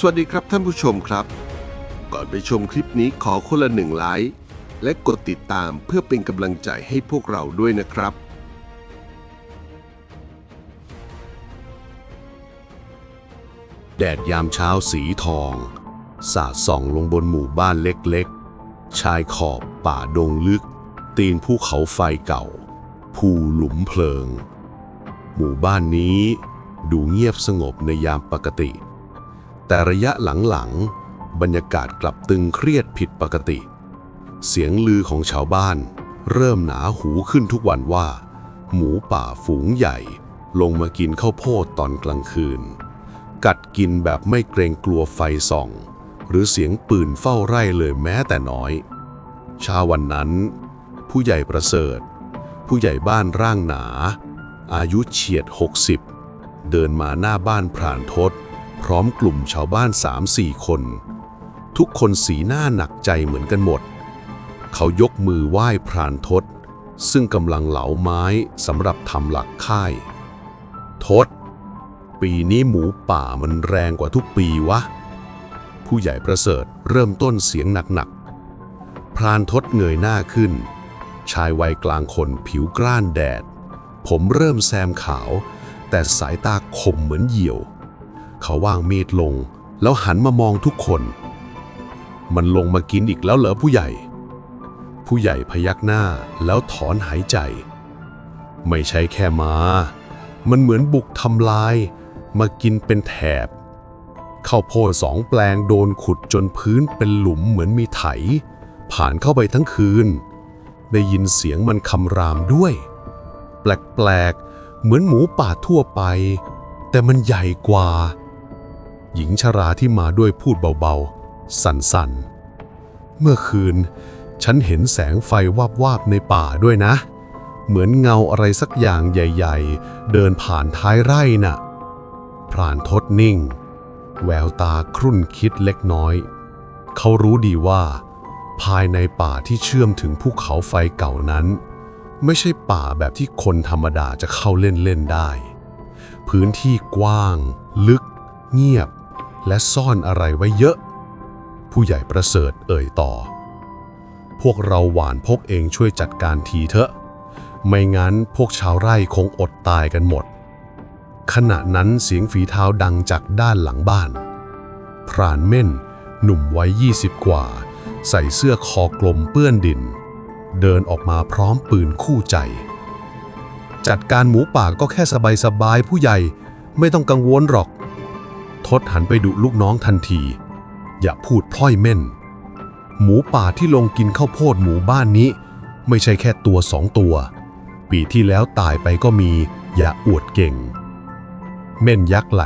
สวัสดีครับท่านผู้ชมครับ ก่อนไปชมคลิปนี้ขอคนละหนึ่งไลค์และกดติดตามเพื่อเป็นกำลังใจให้พวกเราด้วยนะครับ แดดยามเช้าสีทอง สาดส่องลงบนหมู่บ้านเล็กๆ ชายขอบป่าดงลึก ตีนภูเขาไฟเก่า ภูหลุมเพลิง หมู่บ้านนี้ดูเงียบสงบในยามปกติ แต่ระยะหลังๆ บรรยากาศกลับตึงเครียดผิดปกติ เสียงลือของชาวบ้าน เริ่มหนาหูขึ้นทุกวันว่า หมูป่าฝูงใหญ่ ลงมากินข้าวโพดตอนกลางคืน กัดกินแบบไม่เกรงกลัวไฟส่อง หรือเสียงปืนเฝ้าไร่เลยแม้แต่น้อยเช้าวันนั้น ผู้ใหญ่ประเสริฐ ผู้ใหญ่บ้านร่างหนา อายุเฉียด 60 เดินมาหน้าบ้านพรานทศ พร้อมกลุ่มชาวบ้าน3-4คน ทุกคนสีหน้าหนักใจเหมือนกันหมด เขายกมือไหว้พรานทศ ซึ่งกำลังเหลาไม้สำหรับทำหลักค่าย ทศ ปีนี้หมูป่ามันแรงกว่าทุกปีวะ ผู้ใหญ่ประเสริฐเริ่มต้นเสียงหนักๆ พรานทศเงยหน้าขึ้น ชายวัยกลางคนผิวกร้านแดด ผมเริ่มแซมขาว แต่สายตาคมเหมือนเหยี่ยว เขาวางมีดลง แล้วหันมามองทุกคน มันลงมากินอีกแล้วเหรอผู้ใหญ่ ผู้ใหญ่พยักหน้าแล้วถอนหายใจ ไม่ใช่แค่มา มันเหมือนบุกทำลาย มากินเป็นแถบข้าวโพดสองแปลงโดนขุดจนพื้นเป็นหลุมเหมือนมีไถ ผ่านเข้าไปทั้งคืน ได้ยินเสียงมันคำรามด้วย แปลกๆ เหมือนหมูป่าทั่วไป แต่มันใหญ่กว่า หญิงชราที่มาด้วยพูดเบาๆ สั่นๆ เมื่อคืน ฉันเห็นแสงไฟวาบๆในป่าด้วยนะ เหมือนเงาอะไรสักอย่างใหญ่ๆ เดินผ่านท้ายไร่น่ะพรานทดนิ่ง แววตาครุ่นคิดเล็กน้อย เขารู้ดีว่า ภายในป่าที่เชื่อมถึงภูเขาไฟเก่านั้น ไม่ใช่ป่าแบบที่คนธรรมดาจะเข้าเล่นเล่นได้ พื้นที่กว้าง ลึก เงียบ และซ่อนอะไรไว้เยอะ ผู้ใหญ่ประเสริฐเอ่ยต่อ พวกเราหวานพกเองช่วยจัดการทีเถอะ ไม่งั้นพวกชาวไร่คงอดตายกันหมด ขณะนั้นเสียงฝีเท้าดังจากด้านหลังบ้าน พรานเม่น หนุ่มวัยยี่สิบกว่า ใส่เสื้อคอกลมเปื้อนดิน เดินออกมาพร้อมปืนคู่ใจ จัดการหมูป่าก็แค่สบายๆผู้ใหญ่ไม่ต้องกังวลหรอก ทศหันไปดุลูกน้องทันที อย่าพูดพร่อยเม่น หมูป่าที่ลงกินข้าวโพดหมู่บ้านนี้ ไม่ใช่แค่ตัวสองตัว ปีที่แล้วตายไปก็มี อย่าอวดเก่ง เม่นยักไหล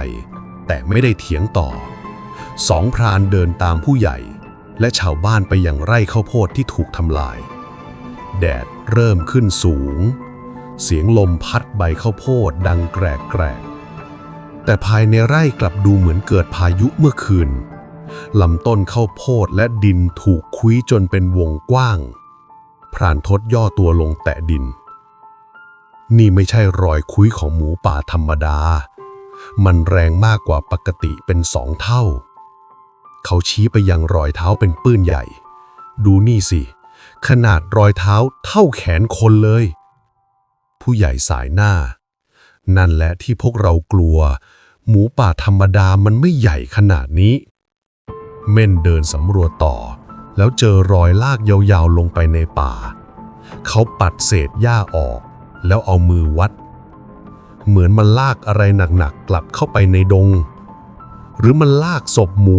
แต่ไม่ได้เถียงต่อ สองพรานเดินตามผู้ใหญ่ และชาวบ้านไปยังไร่ข้าวโพดที่ถูกทำลาย แดดเริ่มขึ้นสูง เสียงลมพัดใบข้าวโพดดังแกรกแกรก แต่ภายในไร่กลับดูเหมือนเกิดพายุเมื่อคืนลำต้นข้าวโพดและดินถูกคุ้ยจนเป็นวงกว้าง พรานทดย่อตัวลงแตะดิน นี่ไม่ใช่รอยคุ้ยของหมูป่าธรรมดา มันแรงมากกว่าปกติเป็นสองเท่า เขาชี้ไปยังรอยเท้าเป็นปื้นใหญ่ ดูนี่สิ ขนาดรอยเท้าเท่าแขนคนเลย ผู้ใหญ่สายหน้า นั่นแหละที่พวกเรากลัว หมูป่าธรรมดามันไม่ใหญ่ขนาดนี้ เม่นเดินสำรวจต่อ แล้วเจอรอยลากยาวๆลงไปในป่า เขาปัดเศษหญ้าออก แล้วเอามือวัด เหมือนมันลากอะไรหนักๆกลับเข้าไปในดง หรือมันลากศพหมู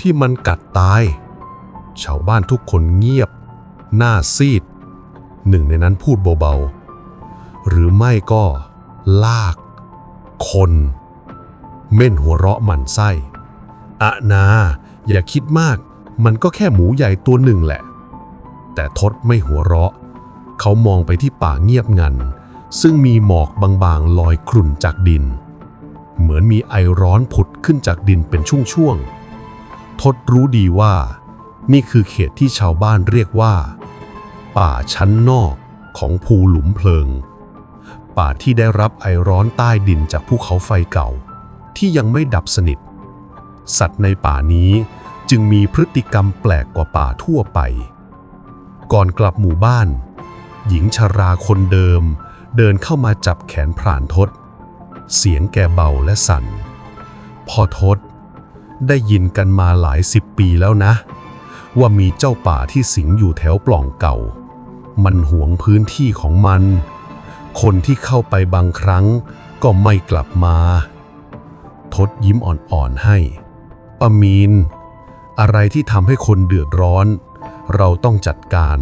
ที่มันกัดตาย ชาวบ้านทุกคนเงียบ หน้าซีด หนึ่งในนั้นพูดเบาๆ หรือไม่ก็ ลาก คน เม่นหัวเราะหมันไส้อะนา อย่าคิดมาก มันก็แค่หมูใหญ่ตัวหนึ่งแหละ แต่ทศไม่หัวเราะ เขามองไปที่ป่าเงียบงัน ซึ่งมีหมอกบางๆลอยคลุ่นจากดิน เหมือนมีไอร้อนผุดขึ้นจากดินเป็นช่วงๆ ทศรู้ดีว่า นี่คือเขตที่ชาวบ้านเรียกว่า ป่าชั้นนอกของภูหลุมเพลิง ป่าที่ได้รับไอร้อนใต้ดินจากภูเขาไฟเก่า ที่ยังไม่ดับสนิท สัตว์ในป่านี้จึงมีพฤติกรรมแปลกกว่าป่าทั่วไป ก่อนกลับหมู่บ้าน หญิงชราคนเดิม เดินเข้ามาจับแขนพรานทศ เสียงแกเบาและสั่น พ่อทศ ได้ยินกันมาหลายสิบปีแล้วนะ ว่ามีเจ้าป่าที่สิงอยู่แถวปล่องเก่า มันหวงพื้นที่ของมัน คนที่เข้าไปบางครั้งก็ไม่กลับมาทศยิ้มอ่อนๆให้ป้ามีน อะไรที่ทำให้คนเดือดร้อน เราต้องจัดการ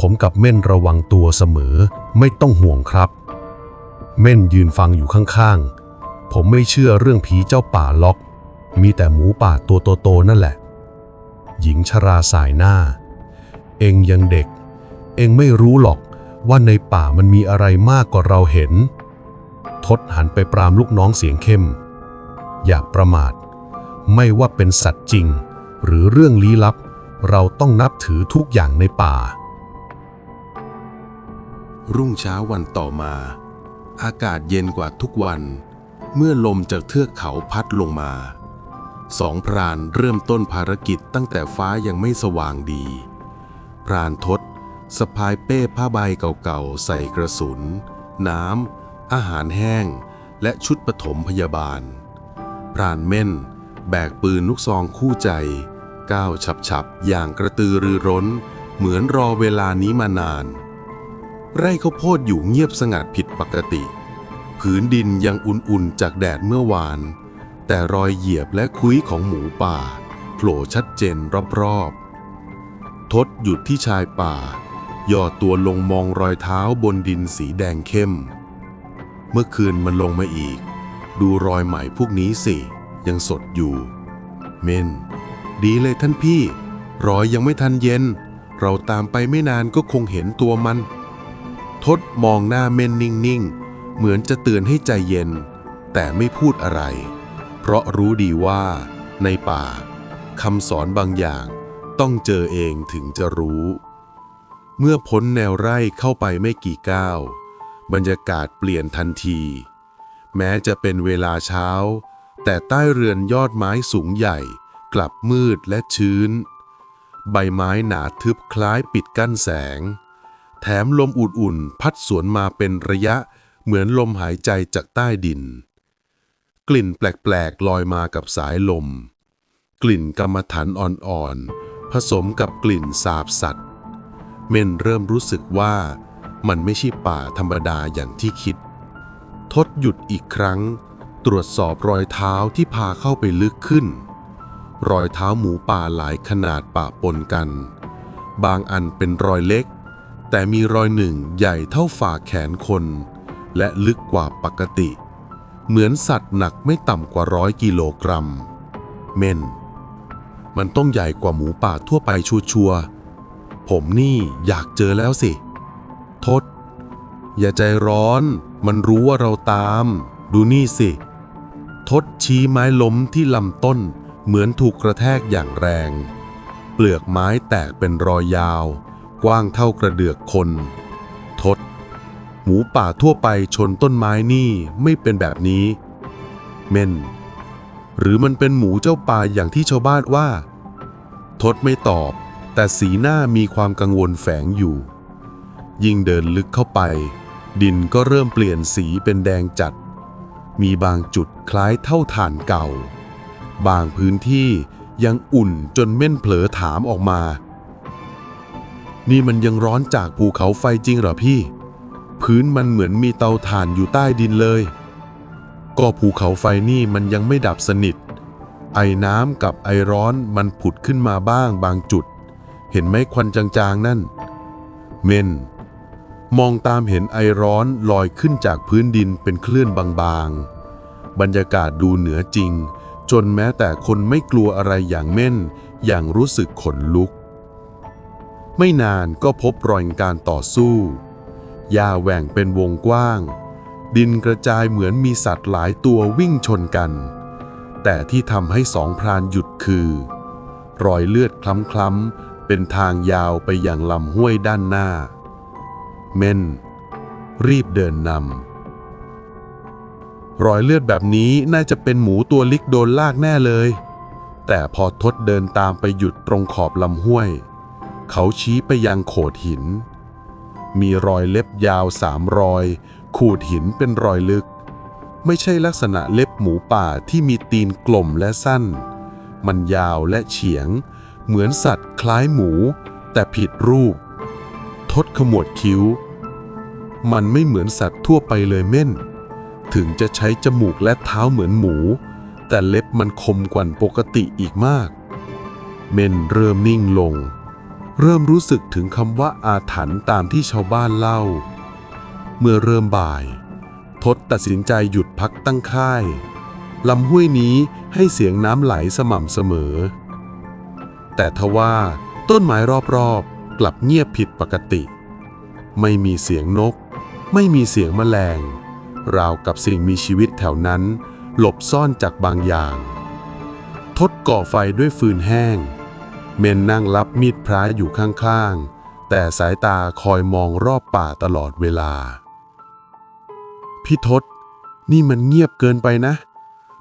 ผมกับเม่นระวังตัวเสมอ ไม่ต้องห่วงครับ เม่นยืนฟังอยู่ข้างๆ ผมไม่เชื่อเรื่องผีเจ้าป่าล็อก มีแต่หมูป่าตัวโตๆนั่นแหละ หญิงชราสายหน้า เองยังเด็ก เองไม่รู้หรอก ว่าในป่ามันมีอะไรมากกว่าเราเห็นทศหันไปปรามลูกน้องเสียงเข้ม อย่าประมาท ไม่ว่าเป็นสัตว์จริง หรือเรื่องลี้ลับ เราต้องนับถือทุกอย่างในป่า รุ่งเช้าวันต่อมา อากาศเย็นกว่าทุกวัน เมื่อลมจากเทือกเขาพัดลงมาสองพรานเริ่มต้นภารกิจตั้งแต่ฟ้ายังไม่สว่างดี พรานทศ สะพายเป้ผ้าใบเก่าๆ ใส่กระสุน น้ำ อาหารแห้ง และชุดปฐมพยาบาล พรานเม่น แบกปืนลูกซองคู่ใจ ก้าวฉับๆ อย่างกระตือรือร้น เหมือนรอเวลานี้มานาน ไร่ข้าวโพดอยู่เงียบสงัดผิดปกติ ผืนดินยังอุ่นๆ จากแดดเมื่อวาน แต่รอยเหยียบและคุ้ยของหมูป่าโผล่ชัดเจนรอบๆทศหยุดที่ชายป่า ย่อตัวลงมองรอยเท้าบนดินสีแดงเข้ม เมื่อคืนมันลงมาอีก ดูรอยไหม่พวกนี้สิ ยังสดอยู่ เมน ดีเลยท่านพี่ รอยยังไม่ทันเย็น เราตามไปไม่นานก็คงเห็นตัวมันทศมองหน้าเม่นนิ่งๆ เหมือนจะเตือนให้ใจเย็น แต่ไม่พูดอะไร เพราะรู้ดีว่า ในป่าคำสอนบางอย่างต้องเจอเองถึงจะรู้ เมื่อพ้นแนวไร่เข้าไปไม่กี่ก้าว บรรยากาศเปลี่ยนทันที แม้จะเป็นเวลาเช้า แต่ใต้เรือนยอดไม้สูงใหญ่ กลับมืดและชื้น ใบไม้หนาทึบคล้ายปิดกั้นแสง แถมลมอุ่นๆพัดสวนมาเป็นระยะเหมือนลมหายใจจากใต้ดิน กลิ่นแปลกๆลอยมากับสายลม กลิ่นกรรมฐานอ่อนๆผสมกับกลิ่นสาบสัตว์ เม่นเริ่มรู้สึกว่ามันไม่ใช่ป่าธรรมดาอย่างที่คิด ทดหยุดอีกครั้ง ตรวจสอบรอยเท้าที่พาเข้าไปลึกขึ้น รอยเท้าหมูป่าหลายขนาดปะปนกัน บางอันเป็นรอยเล็ก แต่มีรอยหนึ่งใหญ่เท่าฝ่าแขนคน และลึกกว่าปกติ เหมือนสัตว์หนักไม่ต่ำกว่าร้อยกิโลกรัม เม่น มันต้องใหญ่กว่าหมูป่าทั่วไปชัวร์ ผมนี่อยากเจอแล้วสิ ทศ อย่าใจร้อน มันรู้ว่าเราตาม ดูนี่สิ ทศชี้ไม้ล้มที่ลำต้น เหมือนถูกกระแทกอย่างแรง เปลือกไม้แตกเป็นรอยยาว กว้างเท่ากระเดือกคน ทศ หมูป่าทั่วไปชนต้นไม้นี่ไม่เป็นแบบนี้ เม่น หรือมันเป็นหมูเจ้าป่าอย่างที่ชาวบ้านว่า ทศไม่ตอบ แต่สีหน้ามีความกังวลแฝงอยู่ ยิ่งเดินลึกเข้าไป ดินก็เริ่มเปลี่ยนสีเป็นแดงจัด มีบางจุดคล้ายเท่าถ่านเก่า บางพื้นที่ยังอุ่นจนเม่นเผลอถามออกมา นี่มันยังร้อนจากภูเขาไฟจริงเหรอพี่ พื้นมันเหมือนมีเตาถ่านอยู่ใต้ดินเลย ก็ภูเขาไฟนี่มันยังไม่ดับสนิท ไอน้ำกับไอร้อนมันผุดขึ้นมาบ้างบางจุด ห็นไหมควันจางๆ นั่น เมน มองตามเห็นไอร้อนลอยขึ้นจากพื้นดินเป็นคลื่นบางๆ บรรยากาศดูเหนือจริง จนแม้แต่คนไม่กลัวอะไรอย่างเม่น อย่างรู้สึกขนลุก ไม่นานก็พบรอยการต่อสู้หญ้าแหว่งเป็นวงกว้าง ดินกระจายเหมือนมีสัตว์หลายตัววิ่งชนกัน แต่ที่ทำให้สองพรานหยุดคือ รอยเลือดคล้ำๆ เป็นทางยาวไปอยังลำห้วยด้านหน้า เม่น รีบเดินนำรอยเลือดแบบนี้น่าจะเป็นหมูตัวลิกโดนลากแน่เลย แต่พอทศเดินตามไปหยุดตรงขอบลำห้วย เขาชี้ไปยังโขดหิน มีรอยเล็บยาวสามรอย ขูดหินเป็นรอยลึก ไม่ใช่ลักษณะเล็บหมูป่าที่มีตีนกลมและสั้น มันยาวและเฉียง เหมือนสัตว์คล้ายหมู แต่ผิดรูป ทดขมวดคิ้ว มันไม่เหมือนสัตว์ทั่วไปเลยเม่น ถึงจะใช้จมูกและเท้าเหมือนหมู แต่เล็บมันคมกว่าปกติอีกมาก เม่นเริ่มนิ่งลง เริ่มรู้สึกถึงคำว่าอาถรรพ์ตามที่ชาวบ้านเล่า เมื่อเริ่มบ่ายทศตัดสินใจหยุดพักตั้งค่ายลำห้วยนี้ให้เสียงน้ำไหลสม่ำเสมอ แต่ทว่าต้นไม้รอบๆ กลับเงียบผิดปกติ ไม่มีเสียงนก ไม่มีเสียงแมลง ราวกับสิ่งมีชีวิตแถวนั้น หลบซ่อนจากบางอย่าง ทดก่อไฟด้วยฟืนแห้ง เมนนั่งรับมีดพระอยู่ข้างๆ แต่สายตาคอยมองรอบป่าตลอดเวลา พี่ทศนี่มันเงียบเกินไปนะ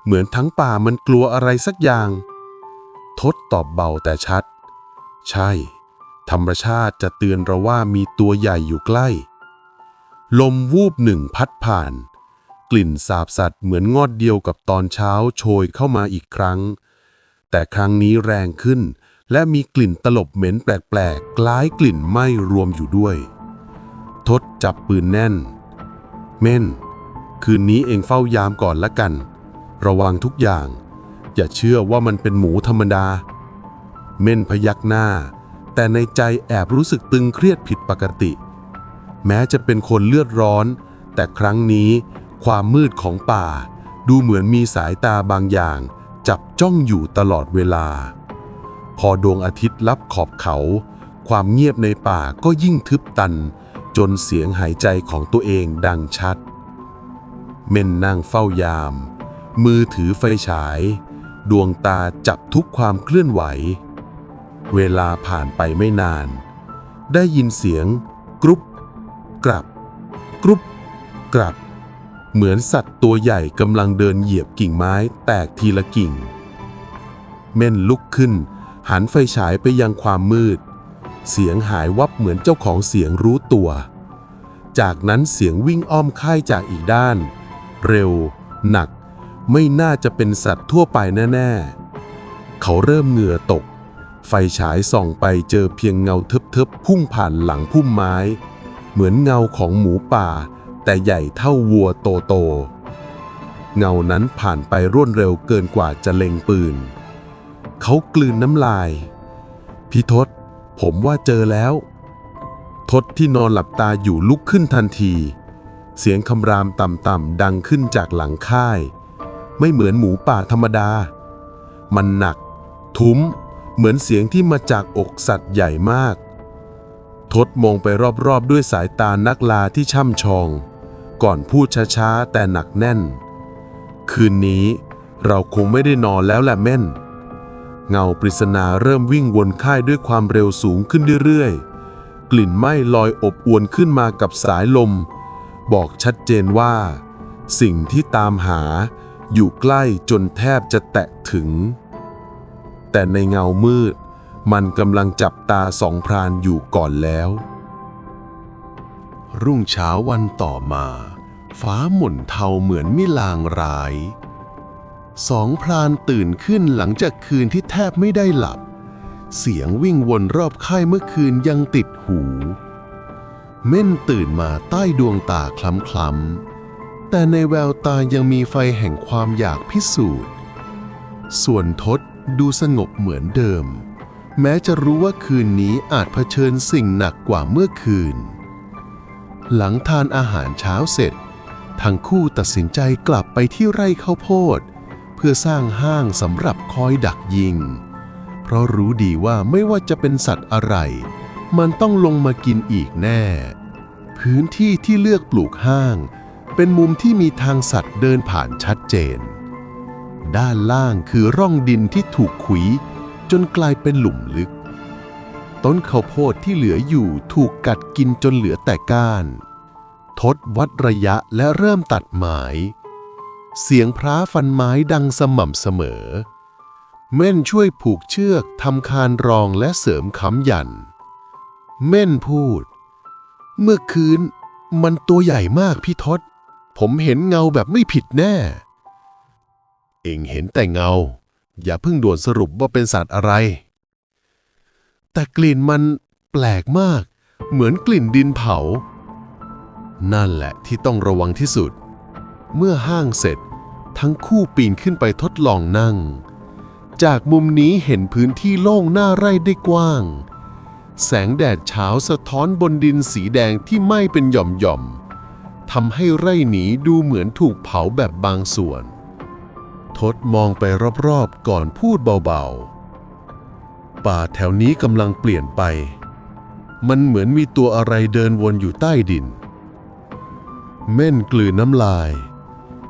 เหมือนทั้งป่ามันกลัวอะไรสักอย่าง ทศตอบเบาแต่ชัด ใช่ ธรรมชาติจะเตือนเราว่ามีตัวใหญ่อยู่ใกล้ ลมวูบหนึ่งพัดผ่าน กลิ่นสาบสัตว์เหมือนงอดเดียวกับตอนเช้าโชยเข้ามาอีกครั้ง แต่ครั้งนี้แรงขึ้น และมีกลิ่นตลบเหม็นแปลกๆ คล้ายกลิ่นไหม้รวมอยู่ด้วย ทศจับปืนแน่น เม่น คืนนี้เองเฝ้ายามก่อนละกัน ระวังทุกอย่าง อย่าเชื่อว่ามันเป็นหมูธรรมดา เม่นพยักหน้า แต่ในใจแอบรู้สึกตึงเครียดผิดปกติ แม้จะเป็นคนเลือดร้อน แต่ครั้งนี้ความมืดของป่า ดูเหมือนมีสายตาบางอย่าง จับจ้องอยู่ตลอดเวลา พอดวงอาทิตย์ลับขอบเขา ความเงียบในป่าก็ยิ่งทึบตัน จนเสียงหายใจของตัวเองดังชัด เม่นนั่งเฝ้ายาม มือถือไฟฉาย ดวงตาจับทุกความเคลื่อนไหว เวลาผ่านไปไม่นาน ได้ยินเสียงกรุบกรับ กรุบกรับ เหมือนสัตว์ตัวใหญ่กำลังเดินเหยียบกิ่งไม้แตกทีละกิ่ง เม่นลุกขึ้น หันไฟฉายไปยังความมืด เสียงหายวับเหมือนเจ้าของเสียงรู้ตัว จากนั้นเสียงวิ่งอ้อมค่ายจากอีกด้าน เร็ว หนัก ไม่น่าจะเป็นสัตว์ทั่วไปแน่ ๆ เขาเริ่มเหงื่อตก ไฟฉายส่องไปเจอเพียงเงาทึบๆ พุ่งผ่านหลังพุ่มไม้ เหมือนเงาของหมูป่า แต่ใหญ่เท่าวัวโตโตๆเงานั้นผ่านไปรวดเร็วเกินกว่าจะเล็งปืน เขากลืนน้ำลายพี่ทศ ผมว่าเจอแล้ว ทศที่นอนหลับตาอยู่ลุกขึ้นทันที เสียงคำรามต่ำๆดังขึ้นจากหลังค่าย ไม่เหมือนหมูป่าธรรมดา มันหนัก ทุ้ม เหมือนเสียงที่มาจากอกสัตว์ใหญ่มาก ทศมองไปรอบๆด้วยสายตานักลาที่ช่ำชอง ก่อนพูดช้าๆ แต่หนักแน่น คืนนี้เราคงไม่ได้นอนแล้วแหละแม่น เงาปริศนาเริ่มวิ่งวนค่ายด้วยความเร็วสูงขึ้นเรื่อยๆ กลิ่นไหม้ลอยอบอวนขึ้นมากับสายลม บอกชัดเจนว่า สิ่งที่ตามหา อยู่ใกล้จนแทบจะแตะถึง แต่ในเงามืด มันกำลังจับตาสองพรานอยู่ก่อนแล้ว รุ่งเช้าวันต่อมา ฟ้าหม่นเทาเหมือนมิลางร้าย สองพรานตื่นขึ้นหลังจากคืนที่แทบไม่ได้หลับ เสียงวิ่งวนรอบค่ายเมื่อคืนยังติดหู เม่นตื่นมาใต้ดวงตาคล้ำๆ แต่ในแววตายังมีไฟแห่งความอยากพิสูจน์ ส่วนทศดูสงบเหมือนเดิม แม้จะรู้ว่าคืนนี้อาจเผชิญสิ่งหนักกว่าเมื่อคืน หลังทานอาหารเช้าเสร็จ ทั้งคู่ตัดสินใจกลับไปที่ไร่ข้าวโพด เพื่อสร้างห้างสำหรับคอยดักยิง เพราะรู้ดีว่าไม่ว่าจะเป็นสัตว์อะไร มันต้องลงมากินอีกแน่ พื้นที่ที่เลือกปลูกห้าง เป็นมุมที่มีทางสัตว์เดินผ่านชัดเจน ด้านล่างคือร่องดินที่ถูกขุย จนกลายเป็นหลุมลึก ต้นข้าวโพดที่เหลืออยู่ถูกกัดกินจนเหลือแต่ก้าน ทดวัดระยะและเริ่มตัดไม้เสียงพร้าฟันไม้ดังสม่ำเสมอ เม่นช่วยผูกเชือกทำคานรองและเสริมค้ำยัน เม่นพูด เมื่อคืนมันตัวใหญ่มากพี่ทศ ผมเห็นเงาแบบไม่ผิดแน่ เองเห็นแต่เงา อย่าเพิ่งด่วนสรุปว่าเป็นสัตว์อะไร แต่กลิ่นมันแปลกมาก เหมือนกลิ่นดินเผา นั่นแหละที่ต้องระวังที่สุด เมื่อห้างเสร็จ ทั้งคู่ปีนขึ้นไปทดลองนั่ง จากมุมนี้เห็นพื้นที่โล่งหน้าไร่ได้กว้าง แสงแดดเช้าสะท้อนบนดินสีแดงที่ไหม้เป็นหย่อมๆ ทำให้ไร่หนีดูเหมือนถูกเผาแบบบางส่วนทดมองไปรอบๆก่อนพูดเบาๆ ป่าแถวนี้กำลังเปลี่ยนไป มันเหมือนมีตัวอะไรเดินวนอยู่ใต้ดิน เม่นกลืนน้ำลาย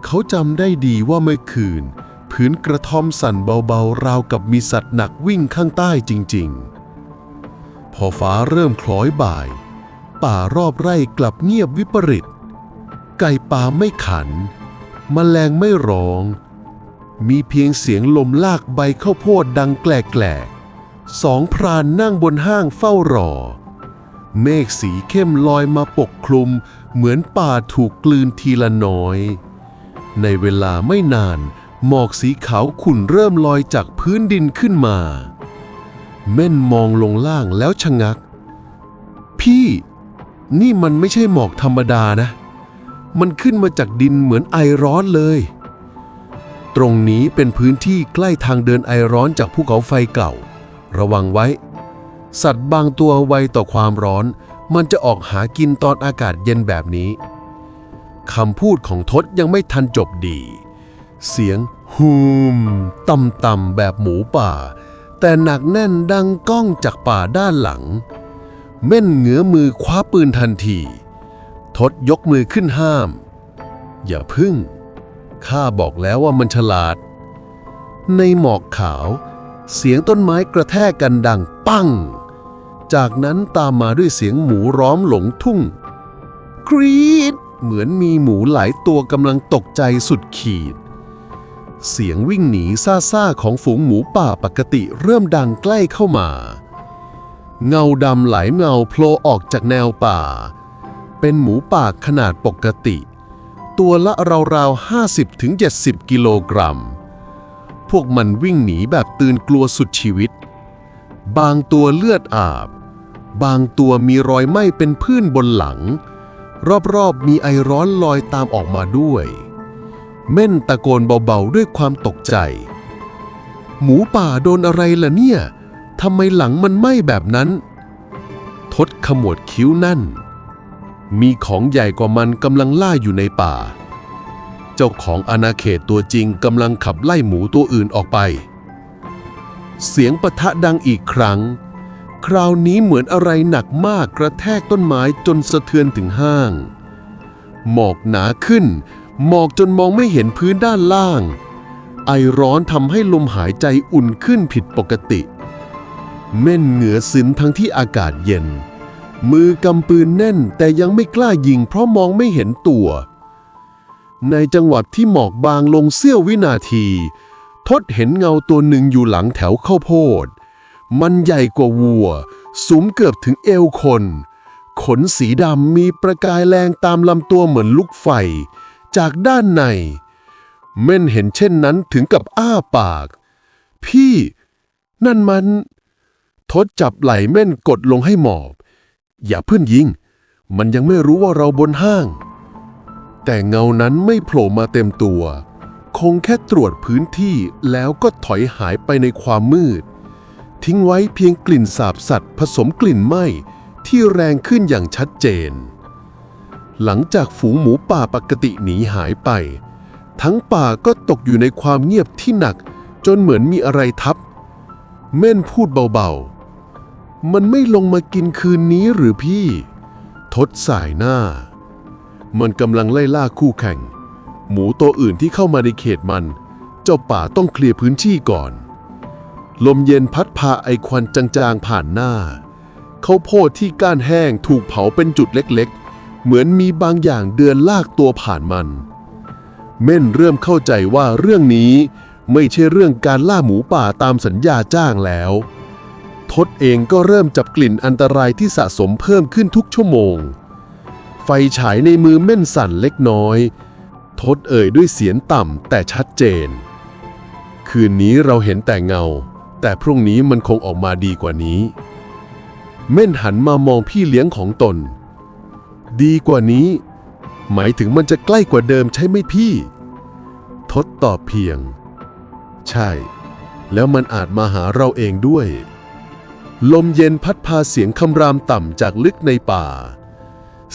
เขาจำได้ดีว่าเมื่อคืน พื้นกระท่อมสั่นเบาๆ ราวกับมีสัตว์หนักวิ่งข้างใต้จริงๆ พอฟ้าเริ่มคล้อยบ่าย ป่ารอบไร่กลับเงียบวิปริต ไก่ป่าไม่ขันแมลงไม่ร้อง มีเพียงเสียงลมลากใบข้าวโพดดังแกลกๆสองพรานนั่งบนห้างเฝ้ารอ เมฆสีเข้มลอยมาปกคลุม เหมือนป่าถูกกลืนทีละน้อย ในเวลาไม่นาน หมอกสีขาวขุ่นเริ่มลอยจากพื้นดินขึ้นมา เม่นมองลงล่างแล้วชะงัก พี่ นี่มันไม่ใช่หมอกธรรมดานะ มันขึ้นมาจากดินเหมือนไอร้อนเลย ตรงนี้เป็นพื้นที่ใกล้ทางเดินไอร้อนจากภูเขาไฟเก่า ระวังไว้ สัตว์บางตัวไวต่อความร้อน มันจะออกหากินตอนอากาศเย็นแบบนี้คำพูดของทศยังไม่ทันจบดี เสียงฮูมต่ำๆแบบหมูป่า แต่หนักแน่นดังก้องจากป่าด้านหลัง เม่นเหงือมือคว้าปืนทันที ทศยกมือขึ้นห้าม อย่าพึ่ง ข้าบอกแล้วว่ามันฉลาด ในหมอกขาว เสียงต้นไม้กระแทกกันดังปั้ง จากนั้นตามมาด้วยเสียงหมูร้อมหลงทุ่ง กรีด เหมือนมีหมูหลายตัวกำลังตกใจสุดขีด เสียงวิ่งหนีซ่าของฝูงหมูป่าปกติเริ่มดังใกล้เข้ามา เงาดำหลายเงาโผล่ออกจากแนวป่า เป็นหมูป่าขนาดปกติ ตัวละราวๆ 50-70 กิโลกรัม พวกมันวิ่งหนีแบบตื่นกลัวสุดชีวิต บางตัวเลือดอาบ บางตัวมีรอยไหม้เป็นพื้นบนหลัง รอบๆ มีไอร้อนลอยตามออกมาด้วย เม่นตะโกนเบาๆด้วยความตกใจ หมูป่าโดนอะไรล่ะเนี่ยทำไมหลังมันไหม้แบบนั้น ทดขมวดคิ้วนั่น มีของใหญ่กว่ามันกำลังล่าอยู่ในป่า เจ้าของอาณาเขตตัวจริงกำลังขับไล่หมูตัวอื่นออกไป เสียงปะทะดังอีกครั้ง คราวนี้เหมือนอะไรหนักมากกระแทกต้นไม้จนสะเทือนถึงห้าง หมอกหนาขึ้น หมอกจนมองไม่เห็นพื้นด้านล่าง ไอร้อนทำให้ลมหายใจอุ่นขึ้นผิดปกติ เม่นเหงือซึมทั้งที่อากาศเย็น มือกำปืนแน่นแต่ยังไม่กล้ายิงเพราะมองไม่เห็นตัว ในจังหวัดที่หมอกบางลงเสี้ยววินาที ทดเห็นเงาตัวหนึ่งอยู่หลังแถวข้าวโพด มันใหญ่กว่าวัว สูงเกือบถึงเอวคน ขนสีดำมีประกายแรงตามลำตัวเหมือนลูกไฟ จากด้านใน เม่นเห็นเช่นนั้นถึงกับอ้าปาก พี่ นั่นมัน ทดจับไหล่เม่นกดลงให้หมอบ อย่าเพื่อนยิง มันยังไม่รู้ว่าเราบนห้าง แต่เงานั้นไม่โผล่มาเต็มตัว คงแค่ตรวจพื้นที่แล้วก็ถอยหายไปในความมืด ทิ้งไว้เพียงกลิ่นสาบสัตว์ผสมกลิ่นไหม้ที่แรงขึ้นอย่างชัดเจน หลังจากฝูงหมูป่าปกติหนีหายไป ทั้งป่าก็ตกอยู่ในความเงียบที่หนักจนเหมือนมีอะไรทับ เม่นพูดเบาๆ มันไม่ลงมากินคืนนี้หรือพี่ ทดสายหน้า มันกำลังไล่ล่าคู่แข่ง หมูตัวอื่นที่เข้ามาในเขตมัน เจ้าป่าต้องเคลียร์พื้นที่ก่อน ลมเย็นพัดพาไอควันจางๆผ่านหน้าข้าวโพดที่ก้านแห้งถูกเผาเป็นจุดเล็กๆ เหมือนมีบางอย่างเดือนลากตัวผ่านมัน เม่นเริ่มเข้าใจว่าเรื่องนี้ไม่ใช่เรื่องการล่าหมูป่าตามสัญญาจ้างแล้ว ทศเองก็เริ่มจับกลิ่นอันตรายที่สะสมเพิ่มขึ้นทุกชั่วโมง ไฟฉายในมือเม่นสั่นเล็กน้อย ทศเอ่ยด้วยเสียงต่ำแต่ชัดเจน คืนนี้เราเห็นแต่เงา แต่พรุ่งนี้มันคงออกมาดีกว่านี้ เม่นหันมามองพี่เลี้ยงของตน ดีกว่านี้ หมายถึงมันจะใกล้กว่าเดิมใช่ไหมพี่ ทศตอบเพียง ใช่ แล้วมันอาจมาหาเราเองด้วย ลมเย็นพัดพาเสียงคำรามต่ำจากลึกในป่า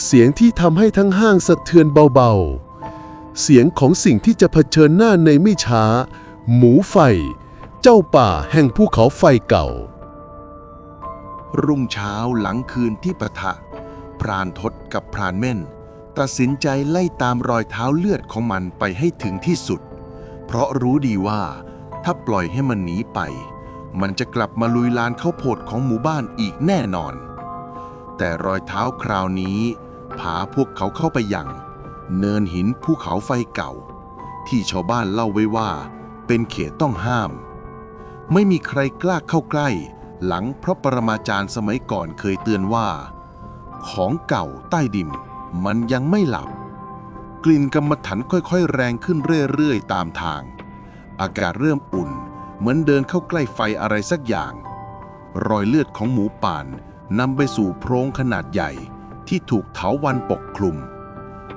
เสียงที่ทำให้ทั้งห้างสะเทือนเบาๆ เสียงของสิ่งที่จะเผชิญหน้าในไม่ช้า หมูไฟ เจ้าป่าแห่งภูเขาไฟเก่า รุ่งเช้าหลังคืนที่ปะทะ พรานทศกับพรานเม่น ตัดสินใจไล่ตามรอยเท้าเลือดของมันไปให้ถึงที่สุด เพราะรู้ดีว่าถ้าปล่อยให้มันหนีไป มันจะกลับมาลุยลานข้าวโพดของหมู่บ้านอีกแน่นอน แต่รอยเท้าคราวนี้พาพวกเขาเข้าไปยัง เนินหินภูเขาไฟเก่า ที่ชาวบ้านเล่าไว้ว่า เป็นเขตต้องห้าม ไม่มีใครกล้าเข้าใกล้ หลังพระปรมาจารย์สมัยก่อนเคยเตือนว่า ของเก่าใต้ดินมันยังไม่หลับ กลิ่นกรรมฐานค่อยๆ แรงขึ้นเรื่อยๆ ตามทาง อากาศเริ่มอุ่น เหมือนเดินเข้าใกล้ไฟอะไรสักอย่าง รอยเลือดของหมูป่านนำไปสู่โพรงขนาดใหญ่ที่ถูกเถาวันปกคลุม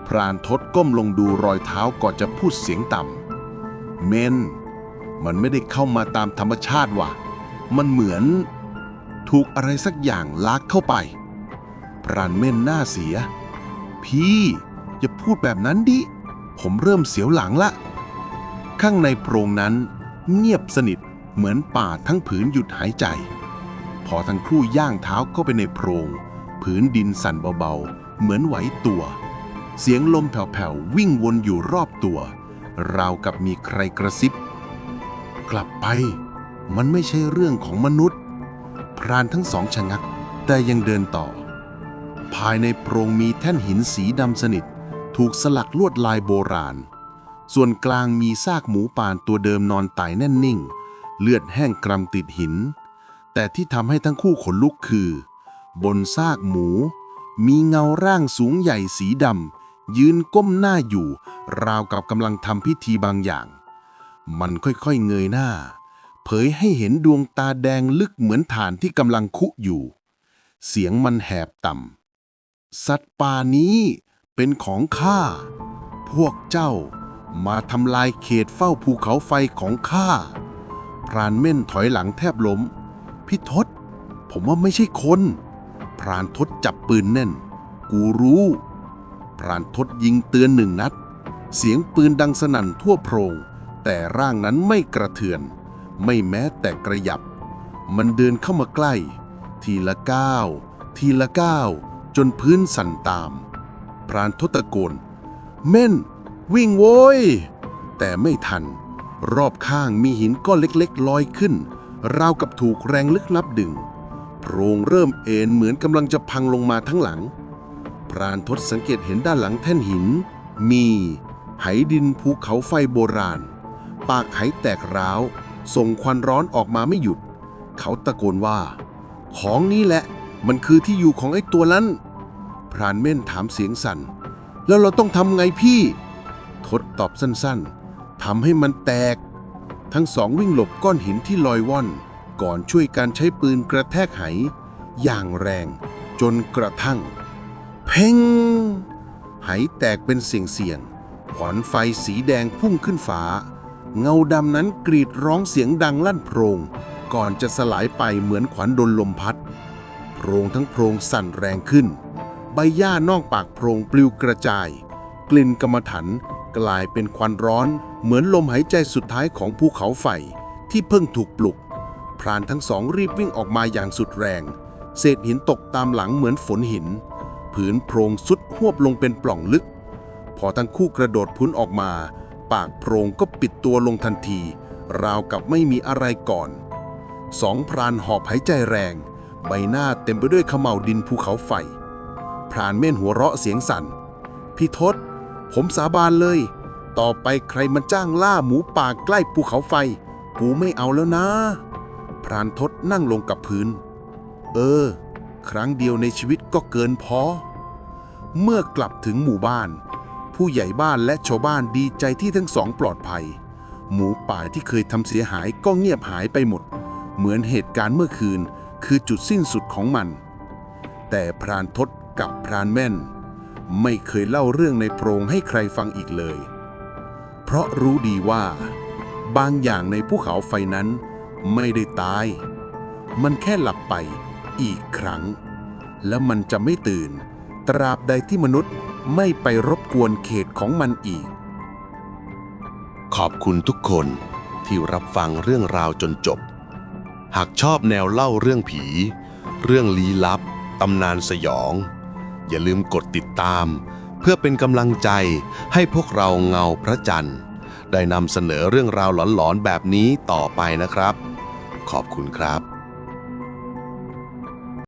พรานทดก้มลงดูรอยเท้าก่อนจะพูดเสียงต่ำ เมน มันไม่ได้เข้ามาตามธรรมชาติว่ะ มันเหมือน ถูกอะไรสักอย่างลากเข้าไป พรานเม่นหน้าเสีย พี่อย่าพูดแบบนั้นดิ ผมเริ่มเสียวหลังละ ข้างในโพรงนั้น เงียบสนิทเหมือนป่าทั้งผืนหยุดหายใจ พอทั้งคู่ย่างเท้าเข้าไปในโพรง ผืนดินสั่นเบาๆ เหมือนไหวตัว เสียงลมแผ่วๆ วิ่งวนอยู่รอบตัว ราวกับมีใครกระซิบ กลับไป มันไม่ใช่เรื่องของมนุษย์ พรานทั้งสองชะงัก แต่ยังเดินต่อ ภายในโพรงมีแท่นหินสีดำสนิท ถูกสลักลวดลายโบราณ ส่วนกลางมีซากหมูป่านตัวเดิมนอนตายแน่นนิ่ง เลือดแห้งกรำติดหิน แต่ที่ทำให้ทั้งคู่ขนลุกคือ บนซากหมู มีเงาร่างสูงใหญ่สีดำยืนก้มหน้าอยู่ ราวกับกำลังทำพิธีบางอย่าง มันค่อยๆเงยหน้า เผยให้เห็นดวงตาแดงลึกเหมือนฐานที่กำลังคุอยู่ เสียงมันแหบต่ำสัตว์ป่านี้เป็นของข้า พวกเจ้า มาทำลายเขตเฝ้าภูเขาไฟของข้า พรานเม่นถอยหลังแทบล้ม พี่ทศ ผมว่าไม่ใช่คน พรานทศจับปืนแน่น กูรู้ พรานทศยิงเตือนหนึ่งนัด เสียงปืนดังสนั่นทั่วโพรง แต่ร่างนั้นไม่กระเทือน ไม่แม้แต่กระยับ มันเดินเข้ามาใกล้ ทีละก้าว ทีละก้าว จนพื้นสั่นตาม พรานทศตะโกน เม่น วิ่งโว้ย แต่ไม่ทัน รอบข้างมีหินก้อนเล็กๆ ลอยขึ้น ราวกับถูกแรงลึกลับดึง โพรงเริ่มเอ็นเหมือนกำลังจะพังลงมาทั้งหลัง พรานทศสังเกตเห็นด้านหลังแท่นหิน มีไหดินภูเขาไฟโบราณ ปากไหแตกร้าว ส่งควันร้อนออกมาไม่หยุด เขาตะโกนว่า ของนี้แหละ มันคือที่อยู่ของไอ้ตัวนั้น พรานเม่นถามเสียงสั่น แล้วเราต้องทำไงพี่ ทศตอบสั้นๆทำให้มันแตก ทั้งสองวิ่งหลบก้อนหินที่ลอยว่อน ก่อนช่วยการใช้ปืนกระแทกไหอย่างแรง จนกระทั่ง เพ่ง ไหแตกเป็นเสียงๆขวัญไฟสีแดงพุ่งขึ้นฟ้า เงาดำนั้นกรีดร้องเสียงดังลั่นโพรง ก่อนจะสลายไปเหมือนขวัญโดนลมพัดโพรงทั้งโพรงสั่นแรงขึ้น ใบหญ้านอกปากโพรงปลิวกระจาย กลิ่นกรรมฐาน กลายเป็นควันร้อน เหมือนลมหายใจสุดท้ายของภูเขาไฟที่เพิ่งถูกปลุก พรานทั้งสองรีบวิ่งออกมาอย่างสุดแรง เศษหินตกตามหลังเหมือนฝนหิน ผืนโพรงสุดหวบลงเป็นปล่องลึก พอทั้งคู่กระโดดพุ้นออกมา ปากโพรงก็ปิดตัวลงทันที ราวกับไม่มีอะไรก่อน สองพรานหอบหายใจแรง ใบหน้าเต็มไปด้วยขม่าดินภูเขาไฟพรานเม่นหัวเราะเสียงสั่นพี่ทศ ผมสาบานเลย ต่อไปใครมาจ้างล่าหมูป่าใกล้ภูเขาไฟปูไม่เอาแล้วนะ พรานทศนั่งลงกับพื้น เออ ครั้งเดียวในชีวิตก็เกินพอ เมื่อกลับถึงหมู่บ้าน ผู้ใหญ่บ้านและชาวบ้านดีใจที่ทั้งสองปลอดภัย หมูป่าที่เคยทำเสียหายก็เงียบหายไปหมด เหมือนเหตุการณ์เมื่อคืน คือจุดสิ้นสุดของมัน แต่พรานทศกับพรานแม่น ไม่เคยเล่าเรื่องในโพรงให้ใครฟังอีกเลย เพราะรู้ดีว่า บางอย่างในภูเขาไฟนั้นไม่ได้ตาย มันแค่หลับไปอีกครั้ง และมันจะไม่ตื่น ตราบใดที่มนุษย์ไม่ไปรบกวนเขตของมันอีก ขอบคุณทุกคนที่รับฟังเรื่องราวจนจบ หากชอบแนวเล่าเรื่องผี เรื่องลี้ลับ ตำนานสยอง อย่าลืมกดติดตาม เพื่อเป็นกำลังใจให้พวกเราเงาพระจันทร์ ได้นำเสนอเรื่องราวหลอนๆแบบนี้ต่อไปนะครับ ขอบคุณครับ